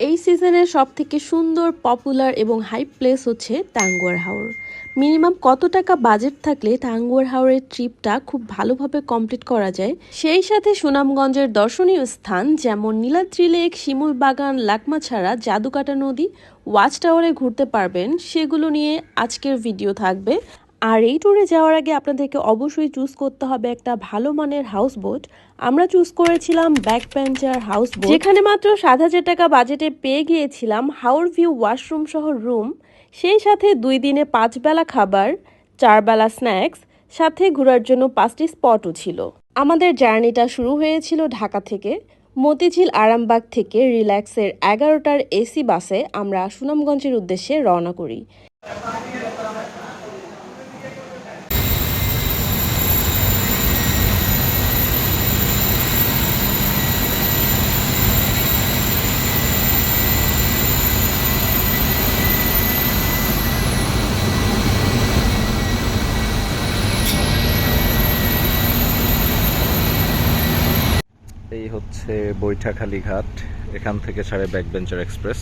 এই সিজনের সব থেকে সুন্দর, পপুলার এবং হাইপ প্লেস হচ্ছে টাঙ্গুয়ার হাওর মিনিমাম কত টাকা বাজেট থাকলে টাঙ্গুয়ার হাওরের ট্রিপটা খুব ভালোভাবে কমপ্লিট করা যায়? সেই সাথে সুনামগঞ্জের দর্শনীয় স্থান যেমন নীলাদ্রি লেক, শিমুল বাগান লাকমাছাড়া জাদুকাটা নদী, ওয়াচ টাওয়ারে ঘুরতে পারবেন। সেগুলো নিয়ে আজকের ভিডিও থাকবে। আর এই ট্যুরে যাওয়ার আগে আপনাদেরকে অবশ্যই চুজ করতে হবে একটা ভালো মানের হাউস বোট আমরা চুজ করেছিলাম ব্যাক পেঞ্চার হাউস যেখানে মাত্র সাত হাজার টাকা বাজেটে পেয়ে গিয়েছিলাম হাওর ভিউ ওয়াশরুম সহ রুম সেই সাথে দুই দিনে পাঁচ বেলা খাবার, চার বেলা স্ন্যাক্স সাথে ঘোরার জন্য পাঁচটি স্পটও ছিল। আমাদের জার্নিটা শুরু হয়েছিল ঢাকা থেকে। মতিঝিল আরামবাগ থেকে রিল্যাক্সের এগারোটার এসি বাসে আমরা সুনামগঞ্জের উদ্দেশ্যে রওনা করি। এই হচ্ছে বৈঠাখালী ঘাট এখান থেকে ছাড়ে ব্যাকবেঞ্চার এক্সপ্রেস।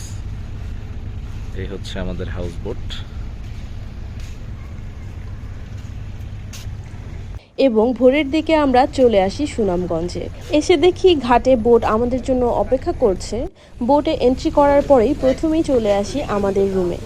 এই হচ্ছে আমাদের হাউস বোট এবং ভোরের দিকে আমরা চলে আসি সুনামগঞ্জে। এসে দেখি ঘাটে বোট আমাদের জন্য অপেক্ষা করছে। বোটে এন্ট্রি করার পরেই প্রথমেই চলে আসি আমাদের রুমে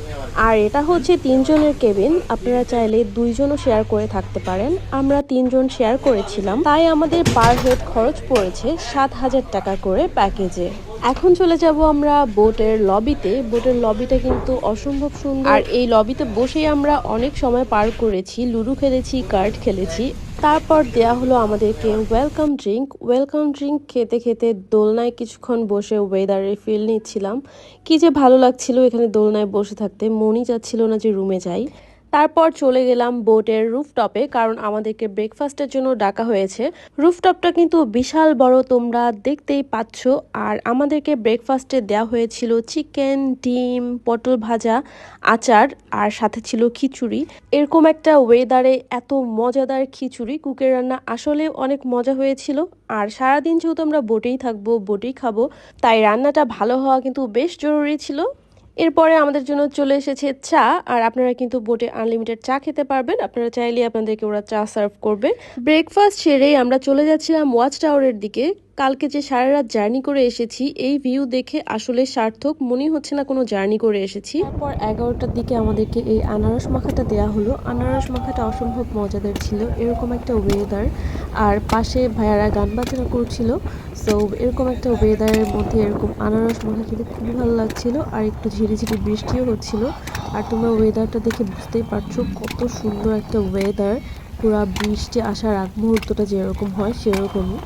আর এটা হচ্ছে তিনজনের কেবিন আপনারা চাইলে দুইজনও শেয়ার করে থাকতে পারেন। আমরা তিনজন শেয়ার করেছিলাম, তাই আমাদের পার হেড খরচ পড়েছে সাত হাজার টাকা করে প্যাকেজে এখন চলে যাব আমরা বোটের লবিতে বোটের লবিটা কিন্তু অসম্ভব সুন্দর। আর এই লবিতে বসেই আমরা অনেক সময় পার করেছি, লুডো খেলেছি কার্ড খেলেছি। তারপর দেয়া হলো আমাদেরকে ওয়েলকাম ড্রিঙ্ক ওয়েলকাম ড্রিঙ্ক খেতে খেতে দোলনায় কিছুক্ষণ বসে ওয়েদারের ফিল নিচ্ছিলাম। কি যে ভালো লাগছিল এখানে দোলনায় বসে থাকতে। মনই যাচ্ছিল না যে রুমে যাই। তারপর চলে গেলাম বোটের রুফটপে, কারণ আমাদেরকে ব্রেকফাস্টের জন্য ডাকা হয়েছে। রুফটপটা কিন্তু বিশাল বড়, তোমরা দেখতেই পাচ্ছ। আর আমাদেরকে ব্রেকফাস্টে দেওয়া হয়েছিল চিকেন ডিম, পটল ভাজা, আচার, আর সাথে ছিল খিচুড়ি। এরকম একটা ওয়েদারে এত মজাদার খিচুড়ি, কুকের রান্না আসলে অনেক মজা হয়েছিল। আর সারাদিন যেহেতু আমরা বোটেই থাকব, বোটেই খাব, তাই রান্নাটা ভালো হওয়া কিন্তু বেশ জরুরি ছিল। এরপরে আমাদের জন্য চলে এসেছে চা, আর আপনারা কিন্তু বোটে আনলিমিটেড চা খেতে পারবেন। আপনারা চাইলে আপনাদেরকে ওরা চা সার্ভ করবে। ব্রেকফাস্ট সেরেই আমরা চলে যাচ্ছিলাম ওয়াচ টাওয়ারের দিকে। কালকে যে সারা রাত জার্নি করে এসেছি, এই ভিউ দেখে আসলে সার্থক, মনে হচ্ছে না কোনো জার্নি করে এসেছি। তারপর এগারোটার দিকে আমাদেরকে এই আনারস মাখাটা দেয়া হলো। আনারস মাখাটা অসম্ভব মজাদার ছিল, এরকম একটা ওয়েদার আর পাশে ভাইয়ারা গান বাজনা করছিল সো এরকম একটা ওয়েদারের মধ্যে এরকম আনারস মাখা খেতে খুবই ভালো লাগছিল, আর একটু ঝিরিঝিরি বৃষ্টিও হচ্ছিল। আর তোমরা ওয়েদারটা দেখে বুঝতেই পারছ, কত সুন্দর একটা ওয়েদার পুরা বৃষ্টি আসার আগ মুহূর্তটা যেরকম হয়, সেরকমই।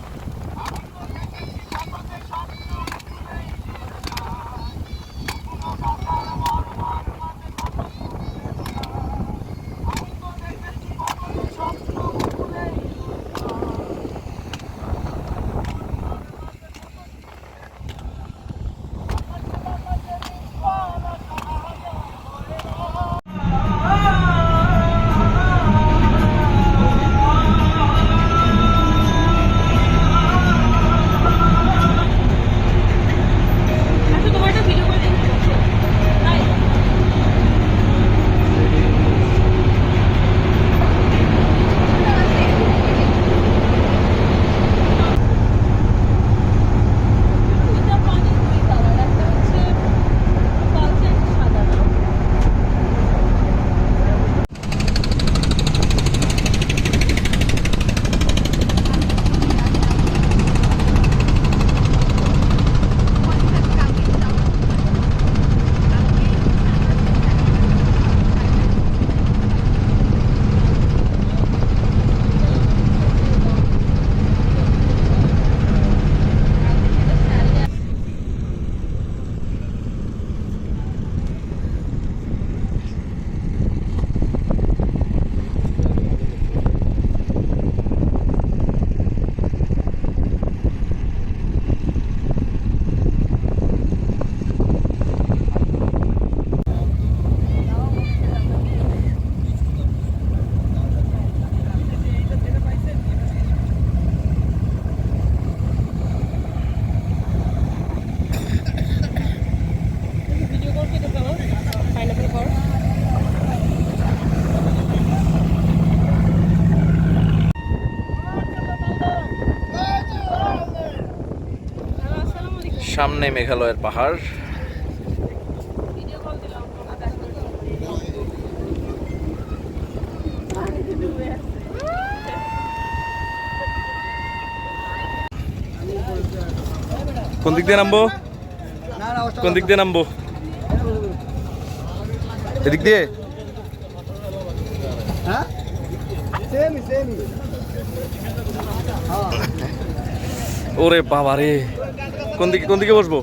সামনে মেঘালয়ের পাহাড়। কোন দিক দিয়ে নামবো? কোন দিক দিয়ে নামবো? এদিক দিয়ে? হ্যাঁ? ওরে বাবা রে কোন দিকে কোন দিকে বসবো?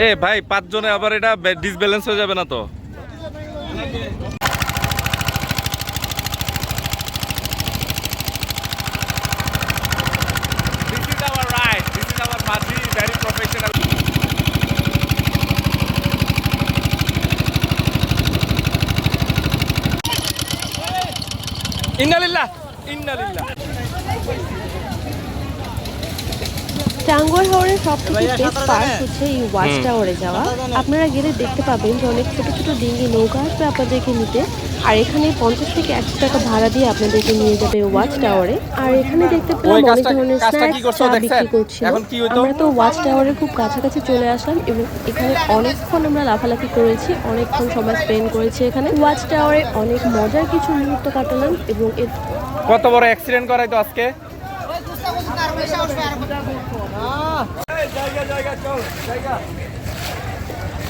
এ ভাই পাঁচজনে আবার এটা ডিসব্যালেন্স হয়ে যাবে না তো? ইন্নালিল্লাহ ইন্নালিল্লাহ। টাঙ্গুয়ার হাওড়ের সব থেকে বেস্ট পার্ক হচ্ছে এই ওয়াচ টাওয়ারে যাওয়া। আপনারা গেলে দেখতে পাবেন যে অনেক ছোট ছোট ডিঙ্গি নৌকা আসবে আপনাদেরকে নিতে। আর এখানে পঞ্চাশ থেকে একশো টাকা ভাড়া দিয়ে আপনাদেরকে নিয়ে যাবে ওয়াচ টাওয়ারে আর এখানে দেখতে পেলাম অনেক ধরনের স্ন্যাক্স চা বিক্রি করছিল। এখন কি হইতো? আমরা তো ওয়াচ টাওয়ারের খুব কাছাকাছি চলে আসলাম এবং এখানে অনেকক্ষণ আমরা লাফালাফি করেছি অনেকক্ষণ সময় স্পেন্ড করেছি এখানে। ওয়াচ টাওয়ারে অনেক মজার কিছু মুহূর্ত কাটালাম এবং এর কত বড় অ্যাক্সিডেন্ট করাইতো আজকে?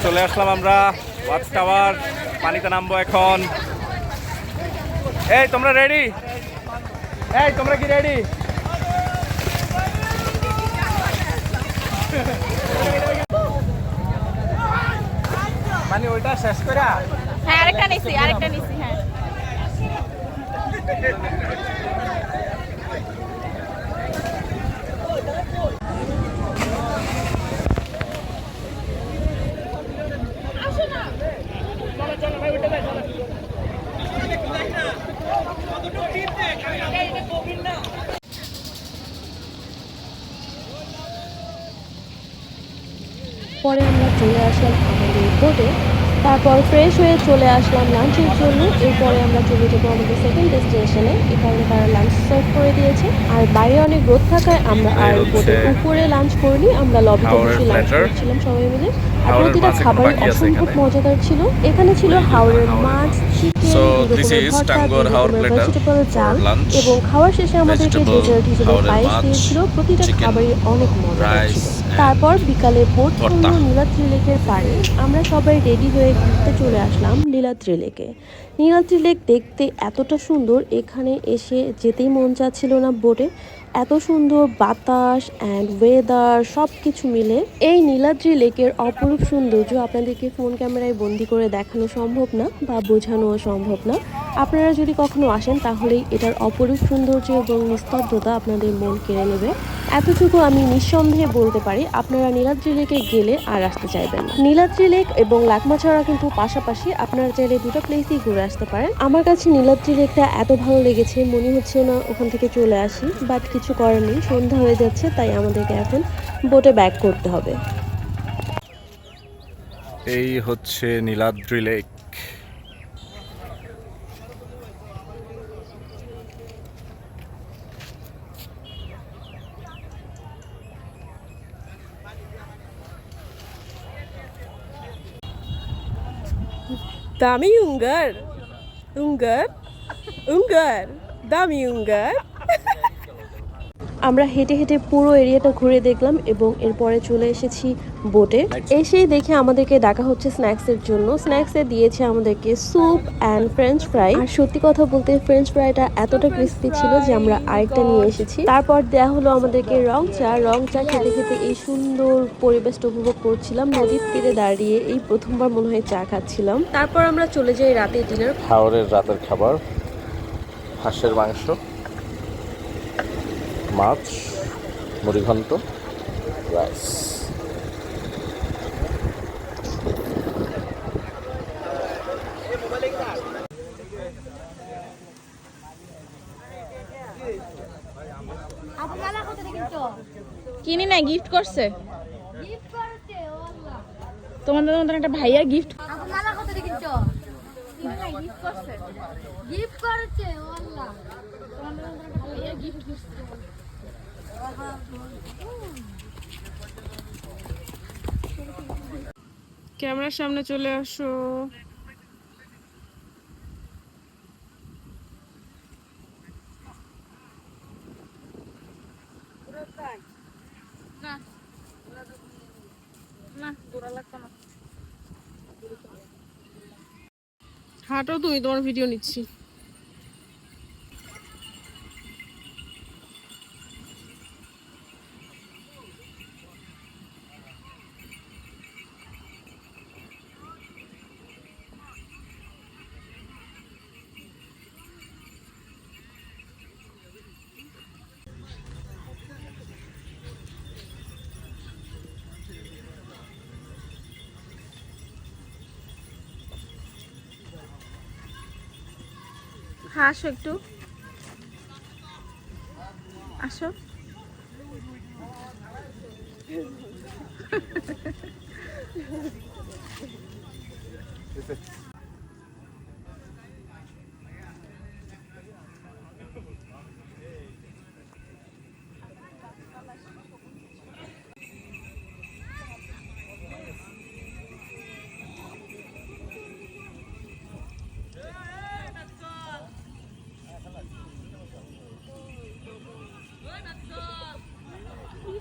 চলে আসলাম আমরা ওয়াচ টাওয়ার পানিতে নামবো এখন। এই, তোমরা রেডি এই, তোমরা কি রেডি মানে ওইটা শেষ করে? হ্যাঁ আরেকটা নিছি আরেকটা নিছি হ্যাঁ পরে আমরা চলে আসলাম বোটে তারপর ফ্রেশ হয়ে চলে আসলাম লাঞ্চের জন্য। এরপরে আমরা চলে যাব আমাদের সেকেন্ড ডেস্টিনেশনে এখানে তারা লাঞ্চ সার্ভ করে দিয়েছে। আর বাইরে অনেক রোদ থাকায় আমরা আর উপরে লাঞ্চ করিনি। আমরা লবিতে বসে লাঞ্চ করছিলাম সবাই মিলে। আর প্রতিটা মাছ এখন খাবার বাকি অসম্ভব মজাদার ছিল। এখানে ছিল হাওড়ের মাছ ভেজিটেবল চাল এবং খাওয়ার শেষে আমাদেরকে ডেজার্ট হিসেবে পায়েস দিয়েছিল। প্রতিটা খাবারই অনেক মজাদার rice ছিল। তারপর বিকালে বোট। হলো নীলাদ্রি লেকের পাড়ে আমরা সবাই রেডি হয়ে ঘুরতে চলে আসলাম নীলাদ্রি লেকে নীলাদ্রি লেক দেখতে এতটা সুন্দর এখানে এসে যেতেই মন চাচ্ছিল না বোটে এত সুন্দর বাতাস অ্যান্ড ওয়েদার সব কিছু মিলে এই নীলাদ্রি লেকের অপরূপ সৌন্দর্য আপনাদেরকে ফোন ক্যামেরায় বন্দি করে দেখানো সম্ভব না বা বোঝানোও সম্ভব না। আপনারা যদি কখনো আসেন তাহলেই এটার অপরূপ সৌন্দর্য এবং নিস্তব্ধতা আপনাদের মন কেড়ে নেবে। এতটুকু আমি নিঃসন্দেহে বলতে পারি, আপনারা নীলাদ্রি লেকে গেলে আর আসতে চাইবেন নীলাদ্রি লেক এবং লাকমাছড়া কিন্তু পাশাপাশি আপনারা চাইলে দুটো প্লেসই ঘুরে আসতে পারেন। আমার কাছে নীলাদ্রি লেকটা এত ভালো লেগেছে, মনে হচ্ছে না ওখান থেকে চলে আসি বাট কিছু করার নেই, সন্ধ্যা হয়ে যাচ্ছে, তাই আমাদেরকে এখন বোটে ব্যাক করতে হবে। এই হচ্ছে নীলাদ্রি লেক। দামি উঙ্গার উঙ্গার উঙ্গার, দামি উঙ্গার। আমরা হেঁটে হেঁটে পুরো এরিয়াটা ঘুরে দেখলাম এবং এরপরে চলে এসেছি বোটে। এসেই দেখে আমাদেরকে ডাকা হচ্ছে স্ন্যাক্সের জন্য। স্ন্যাক্সে দিয়েছে আমাদেরকে স্যুপ অ্যান্ড ফ্রেঞ্চ ফ্রাই আর সত্যি কথা বলতে ফ্রেঞ্চ ফ্রাইটা এতটা ক্রিস্পি ছিল যে আমরা আরেকটা নিয়ে এসেছি। তারপর দেয়া হলো আমাদেরকে রং চা। রং চা খেতে খেতে এই সুন্দর পরিবেশটা উপভোগ করছিলাম। নদীর তীরে দাঁড়িয়ে এই প্রথমবার মনে হয় চা খাচ্ছিলাম। তারপর আমরা চলে যাই রাতে ডিনার হাওড়ের রাতের খাবার। হাঁসের মাংস। মাছ। মুড়িঘণ্ট রাইস। কিনি না গিফট করছে। তোমাদের মতন একটা ভাইয়া গিফট মালা কত কিনছো? গিফট করছে। গিফট করেছে আল্লাহ। ভাইয়া গিফট করছে। ক্যামেরার সামনে চলে আসো না না দৌড়া লাগতো না হাঁটো তুমি তোমার ভিডিও নিচ্ছি। হ্যাঁ আসো একটু। আসো।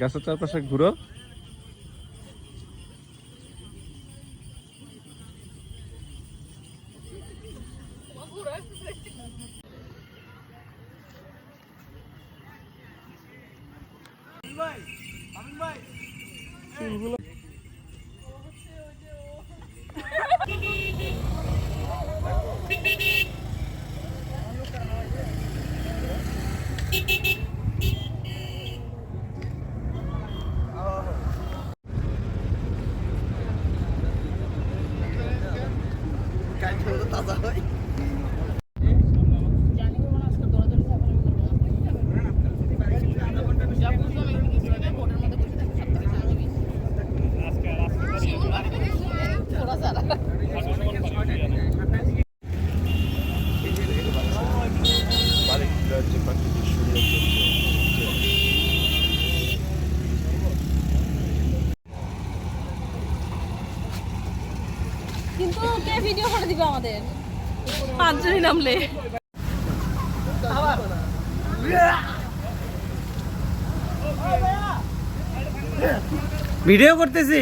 গাছের চারপাশে ঘুরো কাজ ভিডিও করে দিবে আমাদের। পাঁচজনই নামলে। ভিডিও করতেছি।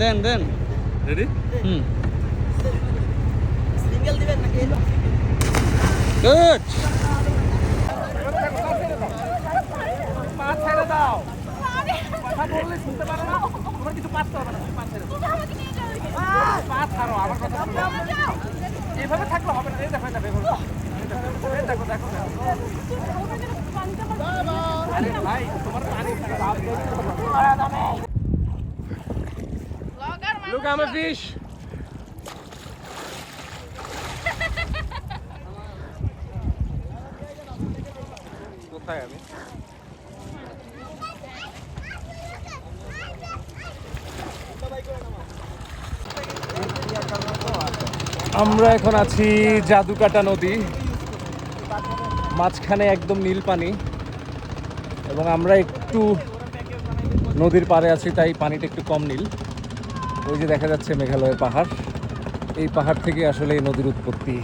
দেন দেন। রেডি হুম। সিঙ্গেল দিবেন নাকি? গুড পা ছেড়ে দাও কথা বললে শুনতে পারো না তোমার কিছু পারতে হবে না তুমি পা ছেড়ে দাও পা ছাড়ো আমার কথা শুনো এইভাবে থাকলে হবে না এই দেখো দেখো দেখো আরে ভাই তোমার পানি Look, I'm a fish. কোথায় আমি? আমরা এখন আছি জাদুকাটা নদী। মাঝখানে একদম নীল পানি এবং আমরা একটু নদীর পাড়ে আছি, তাই পানিটা একটু কম নীল। ওই যে দেখা যাচ্ছে মেঘালয়ের পাহাড়। এই পাহাড় থেকে আসলে এই নদীর উৎপত্তি।